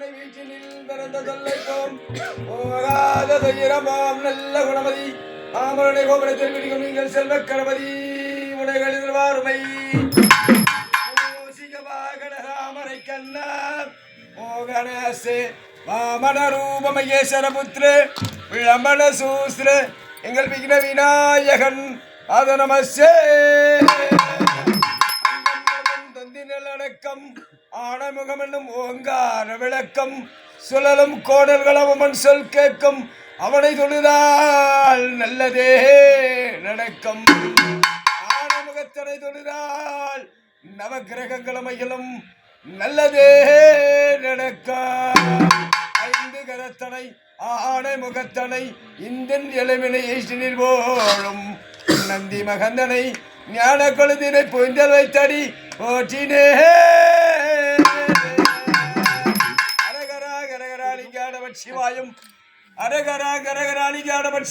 என்னை வீழ்ச்சி நில் பிறந்த தொல்லைக்கும் போகாத துயரமாம் நல்ல குணமதி. மாமருடைய கோபுரத்தில் பிடிக்கும் நீங்கள் செல்வ கணபதி உடைகளில் வாருமை ராமரை கண்ணா மோகனசே வாமன ரூப மகேஸ்வரபுத்ரு விளம்பன சூஸ்ரு எங்கள் விக்ன விநாயகன் அது தந்தி நிலடக்கம் ஆனமுகம் என்னும் ஓங்கார விளக்கம் சுழலும் கோடல்களம் அவன் சொல் கேட்கும். அவனை தொழுதால் நல்லதே நடக்கும். ஆனமுகத்தனை தொழுதால் நவகிரகங்களமையிலும் நல்லதே நடக்கும் ஐந்து கரத்தனை ஆணை முகத்தனை இந்தின் இளவினை போலும். நந்தி மகந்தனை ஞான கொழுந்தினை பொய்ந்தல் வைத்தடி போற்றினே சிவாயும் அரகரா கரகராளிக்கானவன்